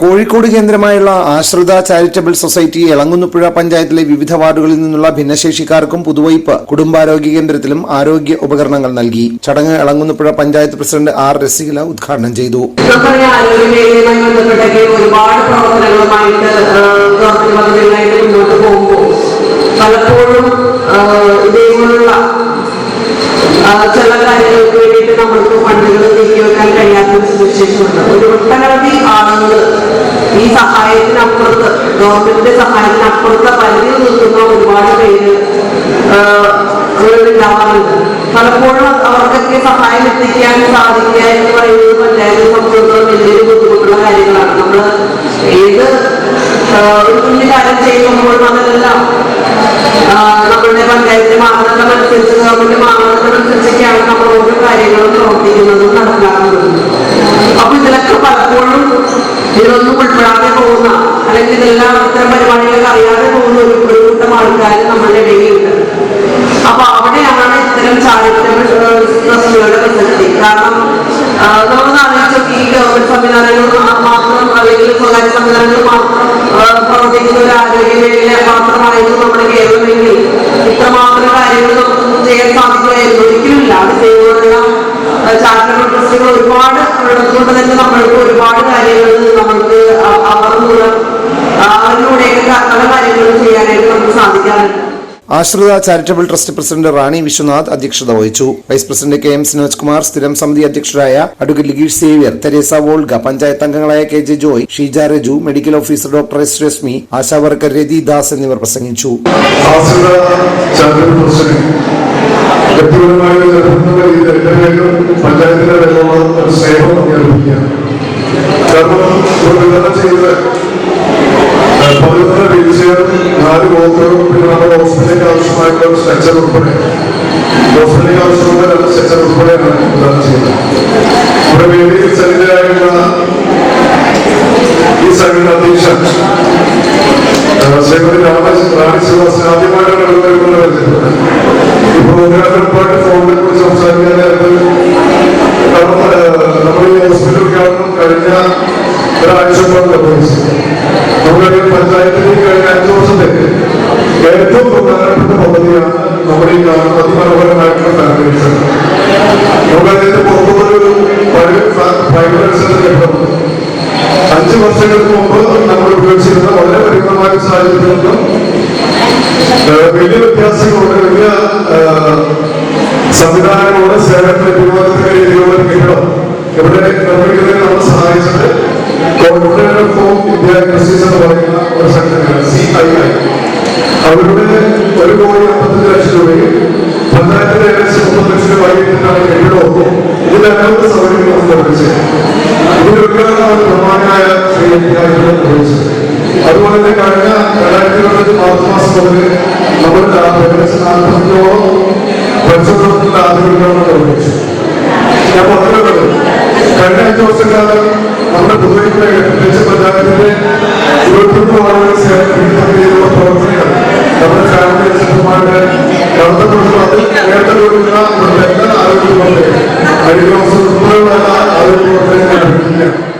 കോഴിക്കോട് കേന്ദ്രമായുള്ള ആശ്രിത charitable society എളങ്കുന്നുപുഴ പഞ്ചായത്തിലെ വിവിധ വാർഡുകളിൽ നിന്നുള്ള ഭിന്നശേഷിക്കാർക്കും പുതുവൈപ്പ് കുടുംബാരോഗ്യ കേന്ദ്രത്തിലും ആരോഗ്യ ഉപകരണങ്ങൾ നൽകി. ചടങ്ങ് എളങ്കുന്നുപുഴ പഞ്ചായത്ത് പ്രസിഡന്റ് ആർ രസീല ഉദ്ഘാടനം ചെയ്തു. ഒരുപാട് പ്രവർത്തനങ്ങളുമായിട്ട് പലപ്പോഴും സഹായത്തിനപ്പുറത്ത് ഗവൺമെന്റിന്റെ സഹായത്തിന് അപ്പുറത്തെ പരിധിയിൽ നിൽക്കുന്ന ഒരുപാട് പേര് പലപ്പോഴും അവർക്കൊക്കെ സഹായം എത്തിക്കാൻ സാധിക്കുക എന്ന് പറയുന്നത് പഞ്ചായത്ത് സംബന്ധിച്ചിടത്തോളം വലിയൊരു ബുദ്ധിമുട്ടുള്ള കാര്യങ്ങളാണ്. നമ്മൾ ഏത് ഒരു കുഞ്ഞു കാര്യം ചെയ്യുമ്പോഴും അതെല്ലാം നമ്മളുടെ പഞ്ചായത്തിന്റെ മാനദണ്ഡം അനുസരിച്ച് ഗവൺമെന്റ് മാനദണ്ഡം അനുസരിച്ചൊക്കെയാണ് നമ്മൾ ഓരോ കാര്യങ്ങളും പ്രവർത്തിക്കുന്നതും നടപ്പിലാക്കുന്നതും അപ്പൊ ഇതിലൊക്കെ പലപ്പോഴും ഇതിലൊന്നും ഉൾപ്പെടാതെ പോകുന്ന അല്ലെങ്കിൽ അത്തരം പരിപാടികളൊക്കെ അറിയാതെ പോകുന്ന ഒരു കൂട്ടം ആൾക്കാർ നമ്മളുടെ ഇടയിലുണ്ട്. അപ്പൊ അവിടെയാണ് ഇത്തരം ട്രസ്റ്റുകളുടെ പ്രസക്തി. കാരണം നമ്മളൊന്ന് ആലോചിച്ചു ഈ ഗവൺമെന്റ് സംവിധാനങ്ങൾ മാത്രം അല്ലെങ്കിൽ സ്വകാര്യ സംവിധാനങ്ങൾ മാത്രം പ്രവർത്തിക്കുന്ന ഒരു ആരോഗ്യ മേഖല മാത്രമായിരുന്നു നമ്മുടെ Ashritha charitable trust president Rani Viswanath അധ്യക്ഷത വഹിച്ചു. Vice president K M Sinoj Kumar സ്ഥിരം സമിതി അധ്യക്ഷരായ advocate Ligeesh Xavier Teresa Volga panchayat അംഗങ്ങളായ K J Joy Sheeja Raju medical officer doctor S Reshmi ASHA worker Rathi Das എന്നിവർ പ്രസംഗിച്ചു. പേരിലും പഞ്ചായത്തിന്റെ സ്നേഹം ഏഹ്, പതിനൊന്ന് വീൽചെയർ നാല് വോക്കറും പിന്നെ നമ്മുടെ ഹോസ്പിറ്റലിലേക്ക് ആവശ്യമായിട്ടുള്ള സ്ട്രക്ചർ ഉൾപ്പെടെ ഹോസ്പിറ്റലിലേക്ക് ആവശ്യമുള്ള സ്ട്രക്ചർ ഉൾപ്പെടെയാണ് പ്രധാനം ചെയ്യുന്നത് ഇവിടെ വേദിയിൽ സന്നിധരായിട്ടുള്ള വർഷങ്ങൾക്ക് മുമ്പ് നമ്മൾ ഉപയോഗിച്ചിരുന്ന വളരെ പരിമിതമായ സാഹചര്യത്തിൽ നിന്നും വലിയ വ്യത്യാസങ്ങളുണ്ട്. വലിയ സംവിധാനങ്ങളോട് സേവനം ലഭ്യമാക്കുന്ന രീതിയിലുള്ള ഒരു ഇവിടെ നിർമ്മിക്കുന്നതിന് നമ്മൾ സഹായിച്ചത് കോർപ്പറേറ്റ് ഫോം ഇന്ത്യ ഇൻഡസ്ട്രീസ് എന്ന് പറയുന്ന ഒരു സി ഐ ഐ. അവരുടെ ഒരു കോടി അതുപോലെ തന്നെ കഴിഞ്ഞ രണ്ടായിരത്തി ഇരുപത്തി മാർച്ച് മാസം മുതൽ നമ്മൾ ഏകദേശം നാൽപ്പത്തിയോളം പരിശോധനകളുടെ ആദ്യമാണ് നിർവഹിച്ചു ഞാൻ പറഞ്ഞത് കഴിഞ്ഞ അഞ്ച് വർഷക്കാലം നമ്മുടെ പുതുവൈപ്പിലെ പ്രത്യേകിച്ച് പഞ്ചായത്തിന്റെ ഇരുപത്തൊന്ന് വാർഡുകൾ സേവനിക്കുന്ന രീതിയിലുള്ള പ്രവർത്തനങ്ങൾ നമ്മുടെ ഫാമിലി അസിസ്റ്റന്റുമാരുടെ നടത്തപ്പെടുന്നു അതിൽ നേരത്തെ കൊടുക്കുന്ന നമ്മുടെ എല്ലാ ആരോഗ്യ പ്രവർത്തകരും ആരോഗ്യ ഉൾപ്പെടെയുള്ള എല്ലാ ആരോഗ്യ പ്രവർത്തകരും